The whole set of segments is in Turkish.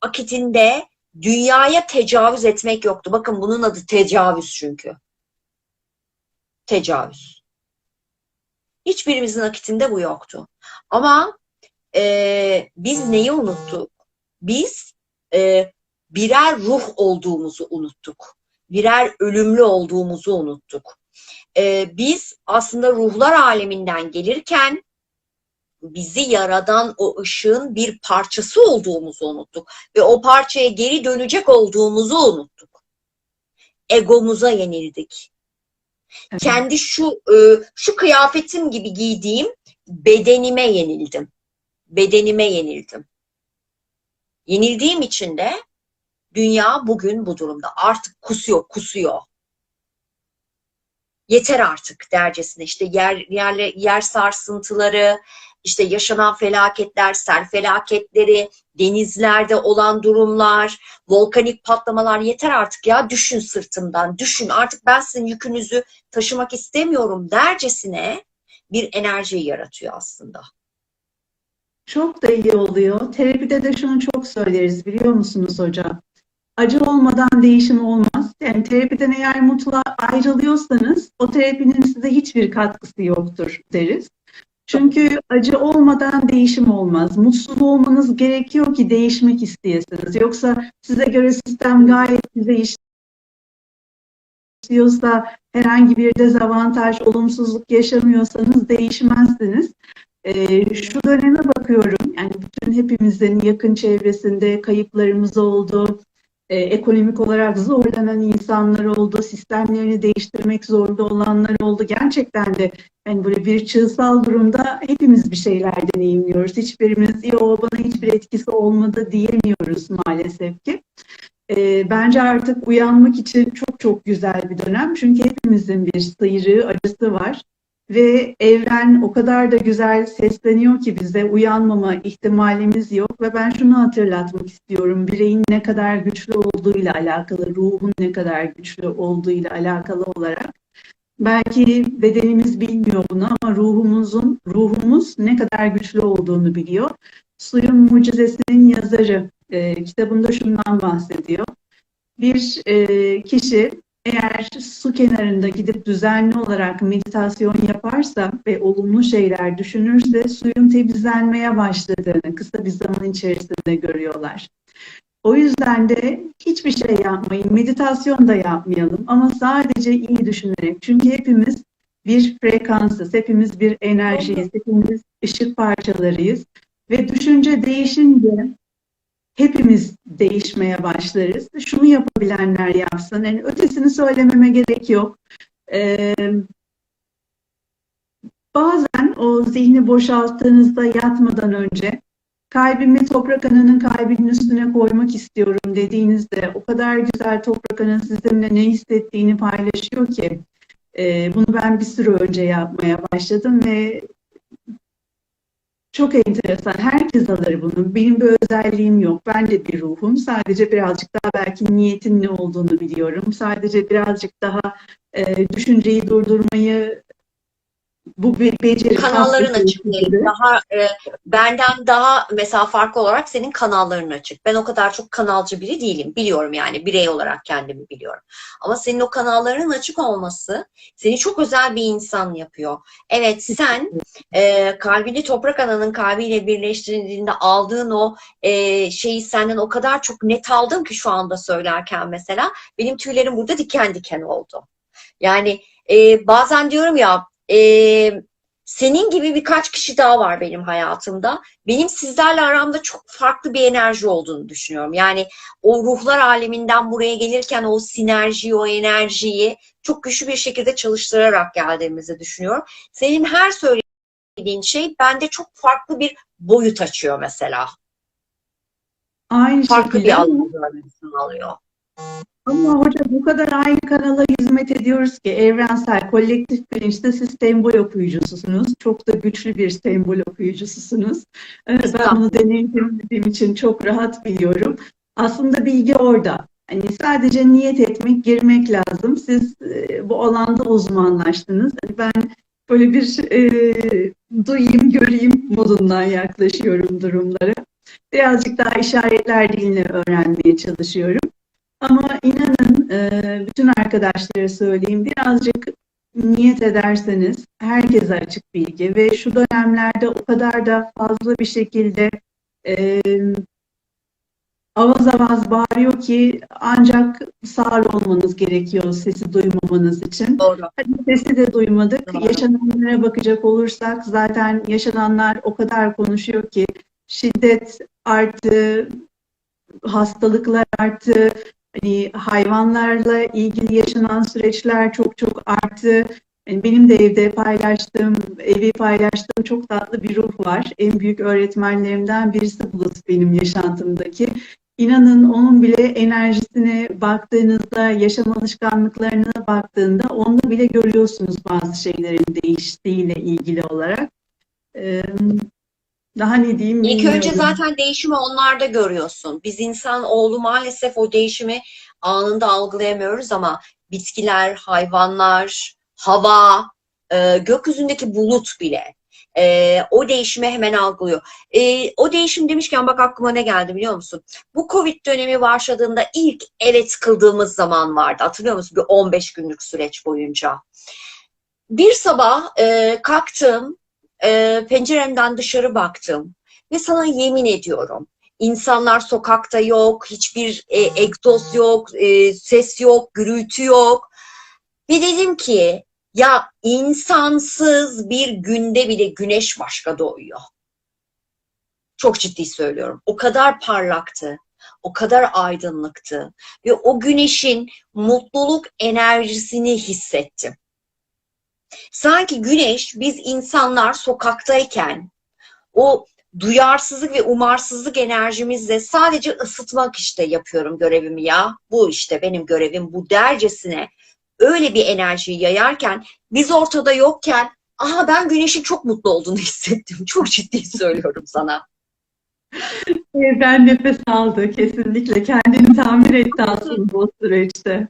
akitinde dünyaya tecavüz etmek yoktu. Bakın bunun adı tecavüz çünkü. Tecavüz. Hiçbirimizin akitinde bu yoktu. Ama e, biz neyi unuttuk? Biz e, birer ruh olduğumuzu unuttuk. Birer ölümlü olduğumuzu unuttuk. E, biz aslında ruhlar aleminden gelirken bizi yaradan o ışığın bir parçası olduğumuzu unuttuk. Ve o parçaya geri dönecek olduğumuzu unuttuk. Egomuza yenildik. Evet. Kendi şu e, şu kıyafetim gibi giydiğim bedenime yenildim. Bedenime yenildim. Yenildiğim için de dünya bugün bu durumda. Artık kusuyor, kusuyor. Yeter artık dercesine. İşte yer, yerle, yer sarsıntıları, işte yaşanan felaketler, sel felaketleri, denizlerde olan durumlar, volkanik patlamalar yeter artık ya düşün sırtımdan, düşün artık ben sizin yükünüzü taşımak istemiyorum dercesine bir enerji yaratıyor aslında. Çok da iyi oluyor. Terapide de şunu çok söyleriz biliyor musunuz hocam? Acı olmadan değişim olmaz. Yani terapiden eğer mutlu ayrılıyorsanız o terapinin size hiçbir katkısı yoktur deriz. Çünkü acı olmadan değişim olmaz. Mutsuz olmanız gerekiyor ki değişmek isteyesiniz. Yoksa size göre sistem gayet size işliyorsa herhangi bir dezavantaj, olumsuzluk yaşamıyorsanız değişmezsiniz. Ee, şu döneme bakıyorum. Yani bütün hepimizin yakın çevresinde kayıplarımız oldu. Ee, ekonomik olarak zorlanan insanlar oldu. Sistemlerini değiştirmek zorunda olanlar oldu. Gerçekten de yani böyle bir çığsal durumda hepimiz bir şeyler deneyimliyoruz. Hiçbirimiz yo bana hiçbir etkisi olmadı diyemiyoruz maalesef ki. Ee, bence artık uyanmak için çok çok güzel bir dönem. Çünkü hepimizin bir sıyrığı, acısı var. Ve evren o kadar da güzel sesleniyor ki bize uyanmama ihtimalimiz yok. Ve ben şunu hatırlatmak istiyorum. Bireyin ne kadar güçlü olduğuyla alakalı, ruhun ne kadar güçlü olduğuyla alakalı olarak. Belki bedenimiz bilmiyor bunu ama ruhumuzun, ruhumuz ne kadar güçlü olduğunu biliyor. Suyun Mucizesi'nin yazarı e, kitabında şundan bahsediyor. Bir e, kişi eğer su kenarında gidip düzenli olarak meditasyon yaparsa ve olumlu şeyler düşünürse suyun temizlenmeye başladığını kısa bir zaman içerisinde görüyorlar. O yüzden de hiçbir şey yapmayın, meditasyon da yapmayalım ama sadece iyi düşünerek. Çünkü hepimiz bir frekansız, hepimiz bir enerjiyiz, hepimiz ışık parçalarıyız. Ve düşünce değişince hepimiz değişmeye başlarız. Şunu yapabilenler yapsın. Yani ötesini söylememe gerek yok. Ee, bazen o zihni boşalttığınızda yatmadan önce kalbimi toprak ananın kalbinin üstüne koymak istiyorum dediğinizde o kadar güzel toprak anın sizinle ne hissettiğini paylaşıyor ki e, bunu ben bir süre önce yapmaya başladım ve çok enteresan. Herkes alır bunu. Benim bir özelliğim yok. Ben de bir ruhum. Sadece birazcık daha belki niyetin ne olduğunu biliyorum. Sadece birazcık daha e, düşünceyi durdurmayı bu bir beceri. Kanalların açık değil. Daha e, benden daha mesela farklı olarak senin kanalların açık. Ben o kadar çok kanalcı biri değilim. Biliyorum yani birey olarak kendimi biliyorum. Ama senin o kanalların açık olması seni çok özel bir insan yapıyor. Evet sen e, kalbini toprak ananın kalbiyle birleştirildiğinde aldığın o e, şeyi senden o kadar çok net aldım ki şu anda söylerken mesela benim tüylerim burada diken diken oldu. Yani e, bazen diyorum ya e, senin gibi birkaç kişi daha var benim hayatımda. Benim sizlerle aramda çok farklı bir enerji olduğunu düşünüyorum. Yani o ruhlar aleminden buraya gelirken o sinerjiyi, o enerjiyi çok güçlü bir şekilde çalıştırarak geldiğimizi düşünüyorum. Senin her söylediğin şey bende çok farklı bir boyut açıyor mesela. Aynı Farklı şekilde bir algı sağlıyor. Ama hoca bu kadar aynı kanala hizmet ediyoruz ki evrensel, kolektif bilinçte siz sembol okuyucususunuz. Çok da güçlü bir sembol okuyucususunuz. Ben bunu deneyimlediğim için çok rahat biliyorum. Aslında bilgi orada. Hani sadece niyet etmek, girmek lazım. Siz e, bu alanda uzmanlaştınız. Hani ben böyle bir e, duyayım, göreyim modundan yaklaşıyorum durumlara. birazcık daha işaretler dilini öğrenmeye çalışıyorum. Ama inanın e, bütün arkadaşlara söyleyeyim birazcık niyet ederseniz herkese açık bilgi ve şu dönemlerde o kadar da fazla bir şekilde e, avaz avaz bağırıyor ki ancak sağır olmanız gerekiyor sesi duymamanız için. Doğru. Hadi sesi de duymadık. Doğru. Yaşananlara bakacak olursak zaten yaşananlar o kadar konuşuyor ki şiddet arttı, hastalıklar arttı, hani hayvanlarla ilgili yaşanan süreçler çok çok arttı. Yani benim de evde paylaştığım, evi paylaştığım çok tatlı bir ruh var. En büyük öğretmenlerimden birisi Bulut benim yaşantımdaki. İnanın onun bile enerjisine baktığınızda, yaşam alışkanlıklarına baktığında onda bile görüyorsunuz bazı şeylerin değiştiğiyle ilgili olarak. Daha ne diyeyim İlk önce bilmiyorum. zaten değişimi onlarda görüyorsun. Biz insan oğlu maalesef o değişimi anında algılayamıyoruz ama bitkiler, hayvanlar, hava, e, gökyüzündeki bulut bile e, o değişimi hemen algılıyor. E, o değişim demişken bak aklıma ne geldi biliyor musun? Bu Covid dönemi başladığında ilk evet kıldığımız zaman vardı. Hatırlıyor musun? Bir 15 günlük süreç boyunca. Bir sabah e, kalktım, e, penceremden dışarı baktım ve sana yemin ediyorum insanlar sokakta yok, hiçbir e, egzoz yok, e, ses yok, gürültü yok. Ve dedim ki ya insansız bir günde bile güneş başka doğuyor. Çok ciddi söylüyorum. O kadar parlaktı, o kadar aydınlıktı ve o güneşin mutluluk enerjisini hissettim. Sanki güneş biz insanlar sokaktayken o duyarsızlık ve umarsızlık enerjimizle sadece ısıtmak işte yapıyorum görevimi ya. Bu işte benim görevim bu dercesine öyle bir enerjiyi yayarken biz ortada yokken aha ben güneşin çok mutlu olduğunu hissettim. Çok ciddi söylüyorum sana. Evden nefes aldı kesinlikle. Kendini tamir etti aslında bu süreçte.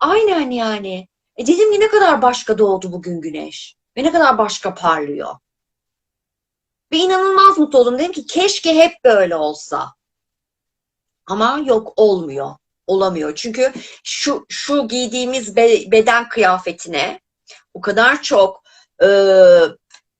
Aynen yani. E dedim ki ne kadar başka doğdu bugün güneş. Ve ne kadar başka parlıyor. Ve inanılmaz mutlu oldum. Dedim ki keşke hep böyle olsa. Ama yok olmuyor. Olamıyor. Çünkü şu şu giydiğimiz be- beden kıyafetine o kadar çok e,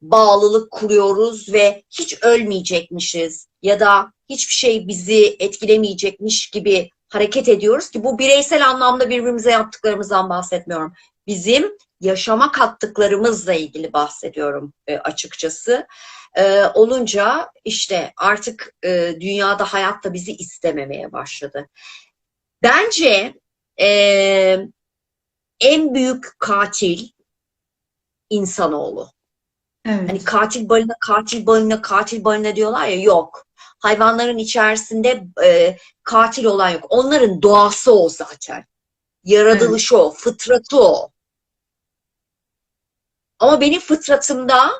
bağlılık kuruyoruz ve hiç ölmeyecekmişiz ya da hiçbir şey bizi etkilemeyecekmiş gibi hareket ediyoruz ki bu bireysel anlamda birbirimize yaptıklarımızdan bahsetmiyorum. Bizim yaşama kattıklarımızla ilgili bahsediyorum e, açıkçası. E, olunca işte artık e, dünyada hayatta bizi istememeye başladı. Bence e, en büyük katil insanoğlu. Evet. Hani katil balina, katil balina, katil balina diyorlar ya yok. Hayvanların içerisinde e, katil olan yok. Onların doğası o zaten. Yaratılışı o, fıtratı o. Ama benim fıtratımda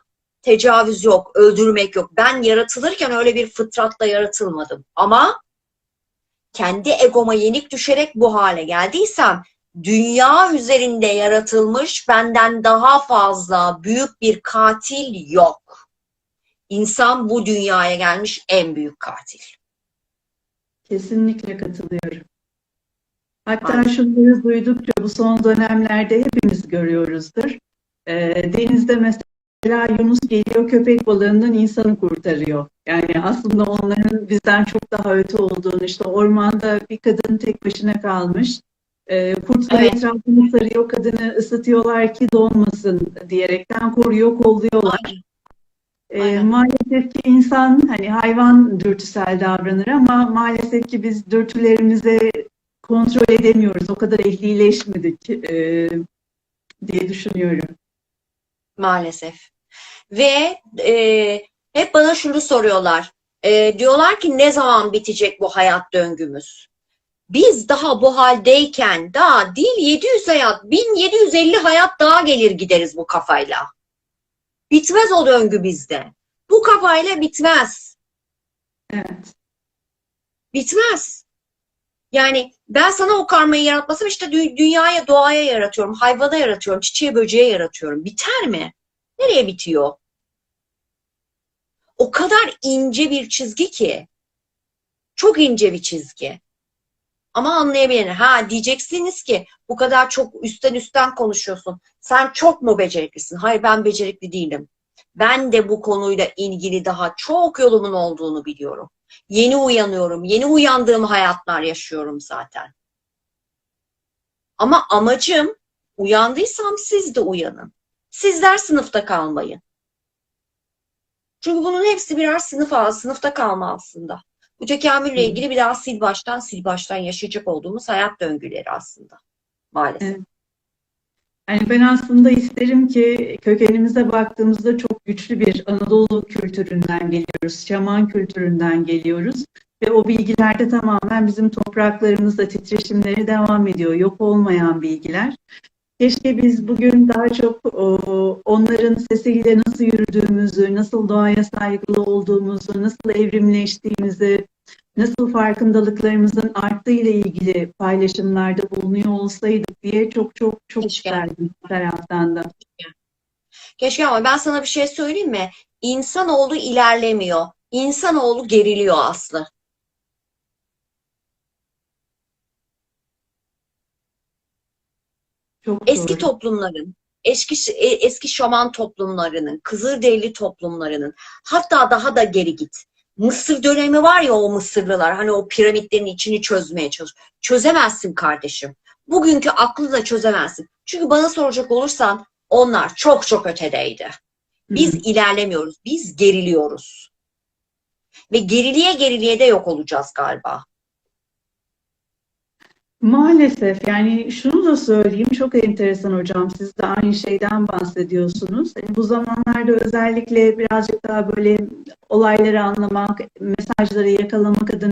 tecavüz yok, öldürmek yok. Ben yaratılırken öyle bir fıtratla yaratılmadım. Ama kendi egoma yenik düşerek bu hale geldiysem dünya üzerinde yaratılmış benden daha fazla büyük bir katil yok. İnsan bu dünyaya gelmiş en büyük katil. Kesinlikle katılıyorum. Hatta Aynen. şunları duydukça bu son dönemlerde hepimiz görüyoruzdur. Ee, denizde mesela Yunus geliyor köpek balığından insanı kurtarıyor. Yani aslında onların bizden çok daha öte olduğunu işte ormanda bir kadın tek başına kalmış. Ee, kurtlar Evet. etrafını sarıyor, kadını ısıtıyorlar ki donmasın diyerekten koruyor, kolluyorlar. Ee, Aynen. maalesef ki insan hani hayvan dürtüsel davranır ama maalesef ki biz dürtülerimizi kontrol edemiyoruz. O kadar ehlileşmedik e, diye düşünüyorum. Maalesef. Ve e, hep bana şunu soruyorlar. E, diyorlar ki ne zaman bitecek bu hayat döngümüz? Biz daha bu haldeyken daha değil 700 hayat, 1750 hayat daha gelir gideriz bu kafayla. Bitmez o döngü bizde. Bu kafayla bitmez. Evet. Bitmez. Yani ben sana o karmayı yaratmasam işte dü- dünyaya, doğaya yaratıyorum, hayvana yaratıyorum, çiçeğe, böceğe yaratıyorum. Biter mi? Nereye bitiyor? o kadar ince bir çizgi ki. Çok ince bir çizgi. Ama anlayabilir. Ha diyeceksiniz ki bu kadar çok üstten üstten konuşuyorsun. Sen çok mu beceriklisin? Hayır ben becerikli değilim. Ben de bu konuyla ilgili daha çok yolumun olduğunu biliyorum. Yeni uyanıyorum. Yeni uyandığım hayatlar yaşıyorum zaten. Ama amacım uyandıysam siz de uyanın. Sizler sınıfta kalmayın. Çünkü bunun hepsi birer sınıf, sınıfta kalma aslında. Bu tekamülle ilgili bir daha sil baştan sil baştan yaşayacak olduğumuz hayat döngüleri aslında. Maalesef. Evet. Yani ben aslında isterim ki kökenimize baktığımızda çok güçlü bir Anadolu kültüründen geliyoruz, şaman kültüründen geliyoruz ve o bilgiler de tamamen bizim topraklarımızda titreşimleri devam ediyor, yok olmayan bilgiler. Keşke biz bugün daha çok o, onların sesiyle nasıl yürüdüğümüzü, nasıl doğaya saygılı olduğumuzu, nasıl evrimleştiğimizi, nasıl farkındalıklarımızın arttığı ile ilgili paylaşımlarda bulunuyor olsaydık diye çok çok çok Keşke. isterdim bir taraftan da. Keşke ama ben sana bir şey söyleyeyim mi? İnsanoğlu ilerlemiyor. İnsanoğlu geriliyor Aslı. Çok Eski doğru. toplumların, eski e, eski şaman toplumlarının, Kızılderili toplumlarının, hatta daha da geri git. Mısır dönemi var ya o Mısırlılar hani o piramitlerin içini çözmeye çalış. Çözemezsin kardeşim. Bugünkü aklı da çözemezsin. Çünkü bana soracak olursan onlar çok çok ötedeydi. Biz Hı. ilerlemiyoruz. Biz geriliyoruz. Ve geriliğe geriliğe de yok olacağız galiba. Maalesef yani şunu da söyleyeyim çok enteresan hocam siz de aynı şeyden bahsediyorsunuz. Hani bu zamanlarda özellikle birazcık daha böyle olayları anlamak, mesajları yakalamak adına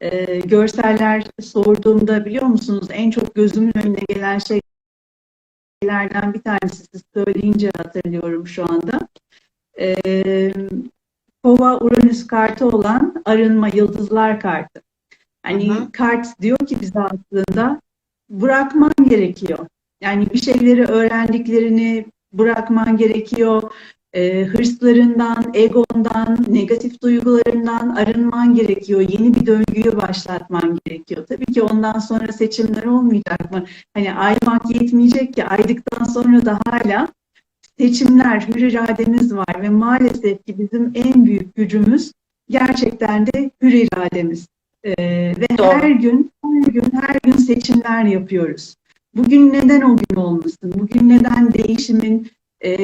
e, görseller sorduğumda biliyor musunuz en çok gözümün önüne gelen şeylerden bir tanesi siz söyleyince hatırlıyorum şu anda. E, Kova Uranüs kartı olan arınma yıldızlar kartı. Hani Hı hı. kart diyor ki bize aslında bırakman gerekiyor. Yani bir şeyleri öğrendiklerini bırakman gerekiyor. Ee, hırslarından, egondan, negatif duygularından arınman gerekiyor. Yeni bir döngüyü başlatman gerekiyor. Tabii ki ondan sonra seçimler olmayacak mı? Hani aymak yetmeyecek ki aydıktan sonra da hala seçimler, hür irademiz var ve maalesef ki bizim en büyük gücümüz gerçekten de hür irademiz. Ee, ve Doğru. her gün, her gün, her gün seçimler yapıyoruz. Bugün neden o gün olmasın? Bugün neden değişimin e,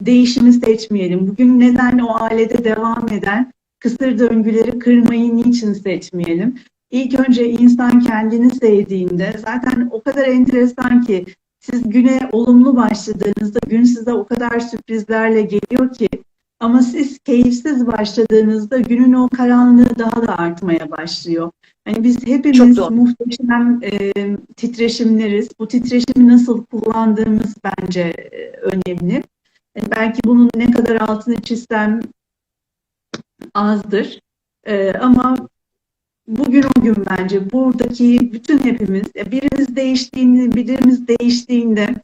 değişimi seçmeyelim? Bugün neden o ailede devam eden kısır döngüleri kırmayı niçin seçmeyelim? İlk önce insan kendini sevdiğinde zaten o kadar enteresan ki siz güne olumlu başladığınızda gün size o kadar sürprizlerle geliyor ki ama siz keyifsiz başladığınızda günün o karanlığı daha da artmaya başlıyor. Hani biz hepimiz muhteşem e, titreşimleriz. Bu titreşimi nasıl kullandığımız bence e, önemli. E, belki bunun ne kadar altını çizsem azdır. E, ama bugün o gün bence buradaki bütün hepimiz ya birimiz değiştiğinde, birimiz değiştiğinde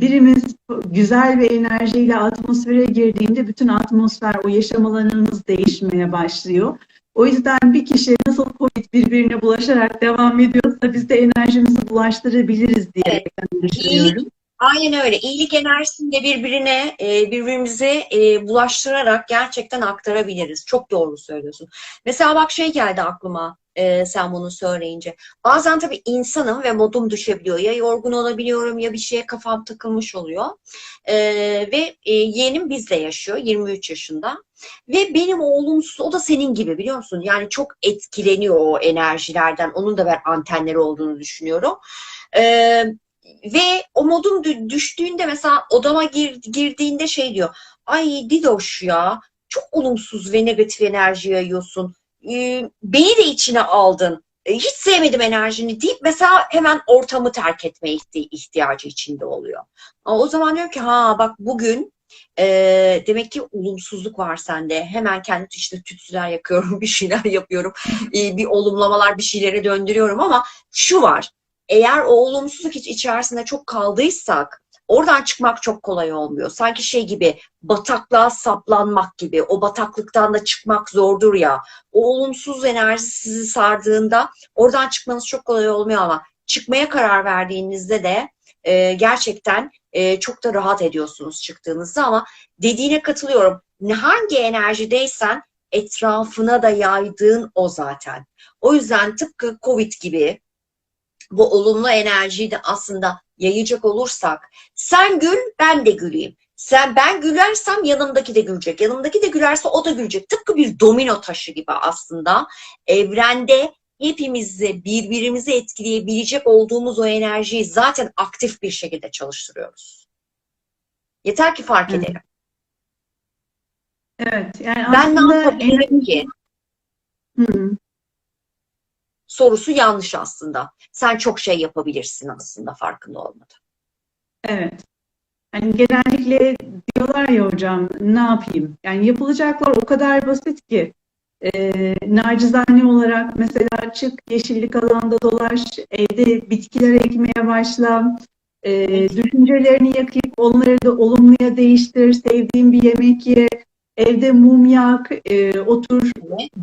birimiz güzel bir enerjiyle atmosfere girdiğinde bütün atmosfer, o yaşam alanımız değişmeye başlıyor. O yüzden bir kişi nasıl Covid birbirine bulaşarak devam ediyorsa biz de enerjimizi bulaştırabiliriz diye düşünüyorum. Aynen öyle. İyilik enerjisini de birbirine, e, birbirimize e, bulaştırarak gerçekten aktarabiliriz. Çok doğru söylüyorsun. Mesela bak şey geldi aklıma e, sen bunu söyleyince. Bazen tabii insanım ve modum düşebiliyor. Ya yorgun olabiliyorum ya bir şeye kafam takılmış oluyor. Ve yeğenim bizle yaşıyor. 23 yaşında. Ve benim oğlum o da senin gibi biliyor musun? Yani çok etkileniyor o enerjilerden. Onun da ben antenleri olduğunu düşünüyorum. Eee ve o modum dü- düştüğünde mesela odama gir, girdiğinde şey diyor. Ay Didoş ya çok olumsuz ve negatif enerji yayıyorsun. Ee, beni de içine aldın. E, hiç sevmedim enerjini deyip mesela hemen ortamı terk etme ihti- ihtiyacı içinde oluyor. Ama o zaman diyor ki ha bak bugün e, demek ki olumsuzluk var sende. Hemen kendi işte tütsüler yakıyorum, bir şeyler yapıyorum. E, bir olumlamalar bir şeyleri döndürüyorum ama şu var eğer o olumsuzluk hiç içerisinde çok kaldıysak oradan çıkmak çok kolay olmuyor. Sanki şey gibi bataklığa saplanmak gibi. O bataklıktan da çıkmak zordur ya. O olumsuz enerji sizi sardığında oradan çıkmanız çok kolay olmuyor ama çıkmaya karar verdiğinizde de e, gerçekten e, çok da rahat ediyorsunuz çıktığınızda ama dediğine katılıyorum. Hangi enerjideysen etrafına da yaydığın o zaten. O yüzden tıpkı Covid gibi bu olumlu enerjiyi de aslında yayacak olursak sen gül ben de güleyim. Sen ben gülersem yanımdaki de gülecek. Yanımdaki de gülerse o da gülecek. Tıpkı bir domino taşı gibi aslında evrende hepimizi birbirimizi etkileyebilecek olduğumuz o enerjiyi zaten aktif bir şekilde çalıştırıyoruz. Yeter ki fark Evet. edelim. Evet. Yani Ben ne yapabilirim ki? Hı. Sorusu yanlış aslında. Sen çok şey yapabilirsin aslında farkında olmadan. Evet. Yani genellikle diyorlar ya hocam ne yapayım? Yani yapılacaklar o kadar basit ki. Ee, nacizane olarak mesela çık yeşillik alanda dolaş, evde bitkiler ekmeye başla, ee, düşüncelerini yakayıp onları da olumluya değiştir, sevdiğin bir yemek ye, evde mum yak, ee, otur,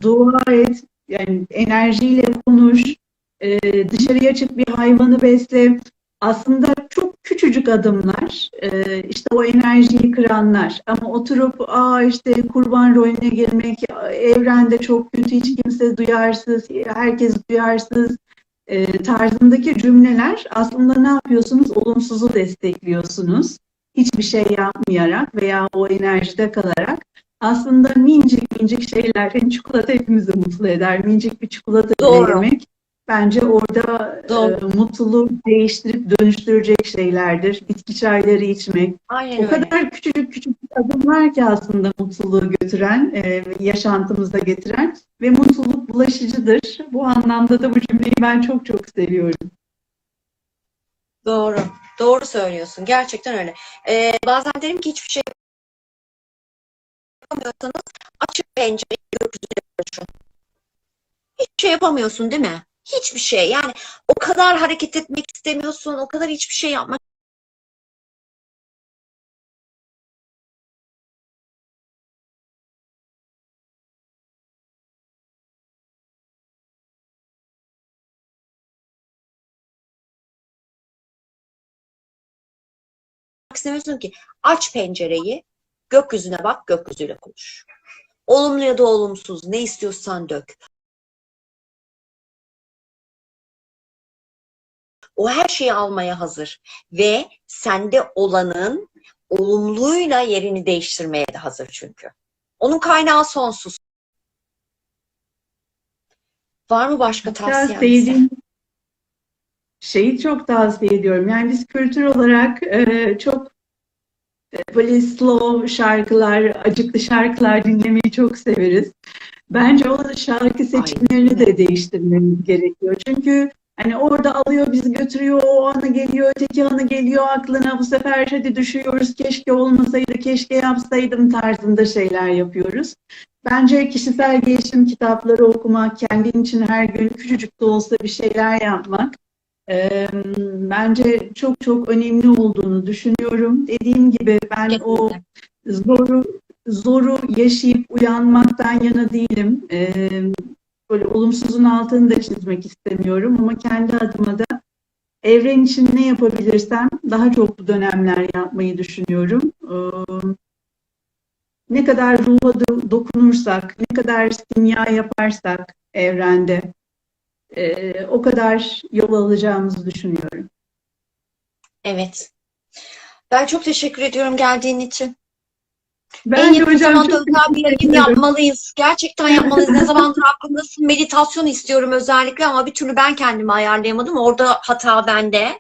dua et, yani enerjiyle konuş, ee, dışarıya çık bir hayvanı besle. Aslında çok küçücük adımlar, e, işte o enerjiyi kıranlar. Ama oturup, aa işte kurban rolüne girmek, evrende çok kötü, hiç kimse duyarsız, herkes duyarsız e, tarzındaki cümleler aslında ne yapıyorsunuz? Olumsuzu destekliyorsunuz. Hiçbir şey yapmayarak veya o enerjide kalarak. Aslında minicik minicik şeyler, yani çikolata hepimizi mutlu eder. Minicik bir çikolata Doğru. yemek bence orada Doğru. e, mutluluğu değiştirip dönüştürecek şeylerdir. Bitki çayları içmek. Aynen O öyle. kadar küçücük küçük adımlar ki aslında mutluluğu götüren, e, yaşantımıza getiren ve mutluluk bulaşıcıdır. Bu anlamda da bu cümleyi ben çok çok seviyorum. Doğru. Doğru söylüyorsun. Gerçekten öyle. Ee, bazen derim ki hiçbir şey yapamıyorsanız açık pencereyi gökyüzüne açın. Hiçbir şey yapamıyorsun değil mi? Hiçbir şey. Yani o kadar hareket etmek istemiyorsun, o kadar hiçbir şey yapmak istemiyorsun ki. Aç pencereyi, gökyüzüne bak, gökyüzüyle konuş. Olumlu ya da olumsuz ne istiyorsan dök. O her şeyi almaya hazır ve sende olanın olumluyla yerini değiştirmeye de hazır çünkü. Onun kaynağı sonsuz. Var mı başka tavsiyen? şeyi çok tavsiye ediyorum. Yani biz kültür olarak e, çok böyle slow şarkılar, acıklı şarkılar dinlemeyi çok severiz. Bence o şarkı seçimlerini de değiştirmemiz gerekiyor. Çünkü hani orada alıyor bizi götürüyor, o ana geliyor, öteki ana geliyor aklına. Bu sefer hadi düşüyoruz, keşke olmasaydı, keşke yapsaydım tarzında şeyler yapıyoruz. Bence kişisel gelişim kitapları okumak, kendin için her gün küçücük de olsa bir şeyler yapmak e, bence çok çok önemli olduğunu düşünüyorum. Dediğim gibi ben o zoru zoru yaşayıp uyanmaktan yana değilim. E, böyle olumsuzun altını da çizmek istemiyorum ama kendi adıma da evren için ne yapabilirsem daha çok bu dönemler yapmayı düşünüyorum. E, ne kadar ruha do- dokunursak, ne kadar simya yaparsak evrende e, o kadar yol alacağımızı düşünüyorum. Evet. Ben çok teşekkür ediyorum geldiğin için. Ben en yakın zamanda özel bir yayın yapmalıyız. Gerçekten yapmalıyız. Ne zamandır aklımdasın. Meditasyon istiyorum özellikle ama bir türlü ben kendimi ayarlayamadım. Orada hata bende.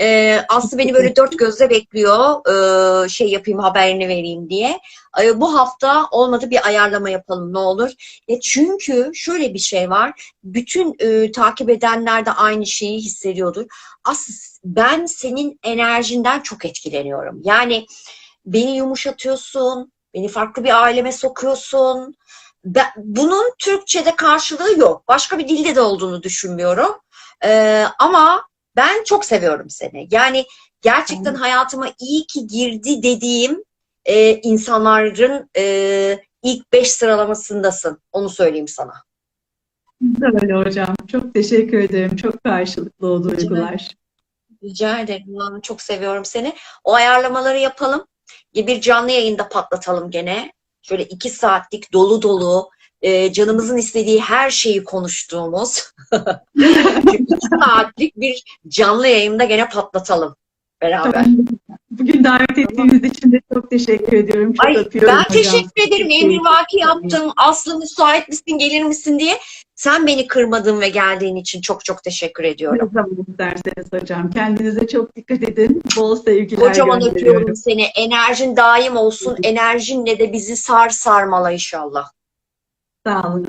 Ee, Aslı beni böyle dört gözle bekliyor. Ee, şey yapayım haberini vereyim diye. Ee, bu hafta olmadı bir ayarlama yapalım ne olur. Ya çünkü şöyle bir şey var. Bütün e, takip edenler de aynı şeyi hissediyordur. Aslı ben senin enerjinden çok etkileniyorum. Yani beni yumuşatıyorsun, beni farklı bir aileme sokuyorsun. Ben, bunun Türkçe'de karşılığı yok. Başka bir dilde de olduğunu düşünmüyorum. Ee, ama ben çok seviyorum seni. Yani gerçekten hayatıma iyi ki girdi dediğim e, insanların e, ilk beş sıralamasındasın. Onu söyleyeyim sana. Öyle hocam. Çok teşekkür ederim. Çok karşılıklı o duygular. Rica ederim. Çok seviyorum seni. O ayarlamaları yapalım. Bir canlı yayında patlatalım gene. Şöyle iki saatlik dolu dolu e, canımızın istediği her şeyi konuştuğumuz iki saatlik bir canlı yayında gene patlatalım beraber. Bugün davet ettiğiniz için de çok teşekkür ediyorum. Çok Ay, öpüyorum ben hocam. teşekkür ederim. Emri vaki yaptım. Aslı müsait misin, gelir misin diye. Sen beni kırmadın ve geldiğin için çok çok teşekkür ediyorum. Ne zaman isterseniz hocam. Kendinize çok dikkat edin. Bol sevgiler Kocaman öpüyorum seni. Enerjin daim olsun. Enerjinle de bizi sar sarmala inşallah. found